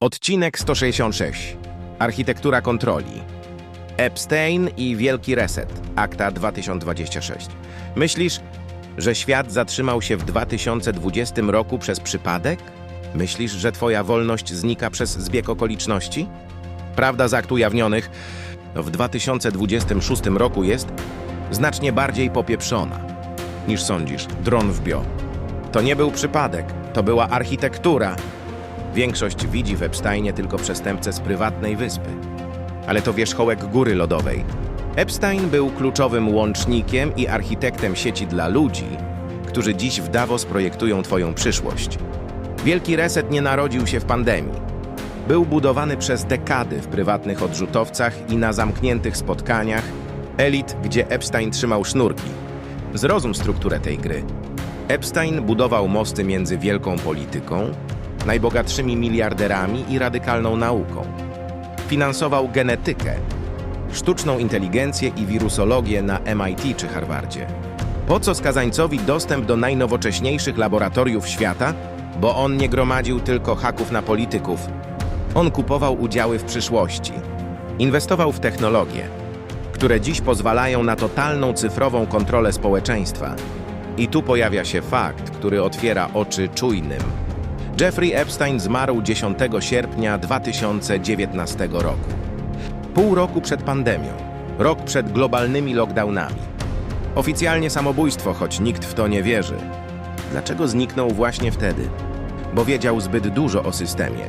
Odcinek 166. Architektura kontroli. Epstein i Wielki Reset. Akta 2026. Myślisz, że świat zatrzymał się w 2020 roku przez przypadek? Myślisz, że twoja wolność znika przez zbieg okoliczności? Prawda z akt ujawnionych w 2026 roku jest znacznie bardziej popieprzona niż sądzisz. Dron w bio. To nie był przypadek, to była architektura. Większość widzi w Epsteinie tylko przestępcę z prywatnej wyspy. Ale to wierzchołek góry lodowej. Epstein był kluczowym łącznikiem i architektem sieci dla ludzi, którzy dziś w Davos projektują Twoją przyszłość. Wielki reset nie narodził się w pandemii. Był budowany przez dekady w prywatnych odrzutowcach i na zamkniętych spotkaniach elit, gdzie Epstein trzymał sznurki. Zrozum strukturę tej gry. Epstein budował mosty między wielką polityką, najbogatszymi miliarderami i radykalną nauką. Finansował genetykę, sztuczną inteligencję i wirusologię na MIT czy Harvardzie. Po co skazańcowi dostęp do najnowocześniejszych laboratoriów świata? Bo on nie gromadził tylko haków na polityków. On kupował udziały w przyszłości. Inwestował w technologie, które dziś pozwalają na totalną cyfrową kontrolę społeczeństwa. I tu pojawia się fakt, który otwiera oczy czujnym. Jeffrey Epstein zmarł 10 sierpnia 2019 roku. Pół roku przed pandemią, rok przed globalnymi lockdownami. Oficjalnie samobójstwo, choć nikt w to nie wierzy. Dlaczego zniknął właśnie wtedy? Bo wiedział zbyt dużo o systemie,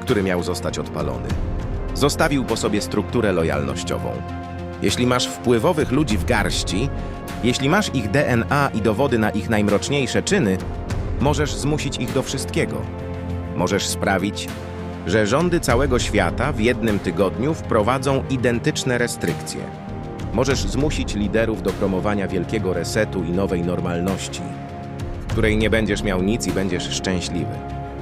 który miał zostać odpalony. Zostawił po sobie strukturę lojalnościową. Jeśli masz wpływowych ludzi w garści, jeśli masz ich DNA i dowody na ich najmroczniejsze czyny, możesz zmusić ich do wszystkiego. Możesz sprawić, że rządy całego świata w jednym tygodniu wprowadzą identyczne restrykcje. Możesz zmusić liderów do promowania wielkiego resetu i nowej normalności, w której nie będziesz miał nic i będziesz szczęśliwy.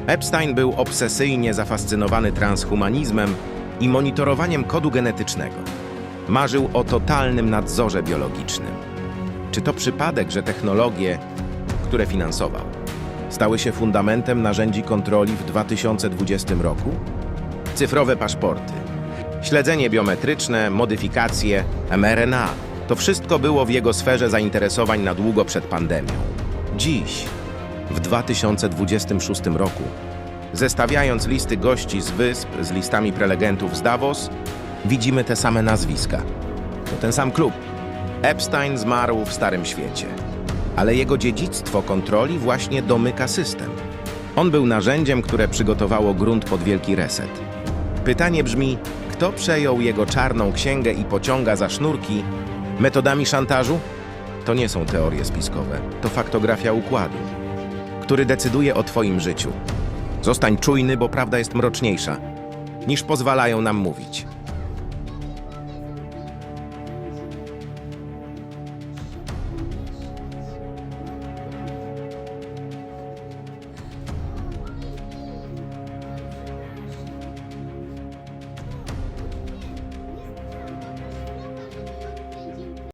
Epstein był obsesyjnie zafascynowany transhumanizmem i monitorowaniem kodu genetycznego. Marzył o totalnym nadzorze biologicznym. Czy to przypadek, że technologie, które finansował, stały się fundamentem narzędzi kontroli w 2020 roku? Cyfrowe paszporty, śledzenie biometryczne, modyfikacje, mRNA to wszystko było w jego sferze zainteresowań na długo przed pandemią. Dziś, w 2026 roku, zestawiając listy gości z wysp z listami prelegentów z Davos, widzimy te same nazwiska. To ten sam klub. Epstein zmarł w Starym Świecie, ale jego dziedzictwo kontroli właśnie domyka system. On był narzędziem, które przygotowało grunt pod wielki reset. Pytanie brzmi, kto przejął jego czarną księgę i pociąga za sznurki metodami szantażu? To nie są teorie spiskowe, to faktografia układu, który decyduje o Twoim życiu. Zostań czujny, bo prawda jest mroczniejsza, niż pozwalają nam mówić.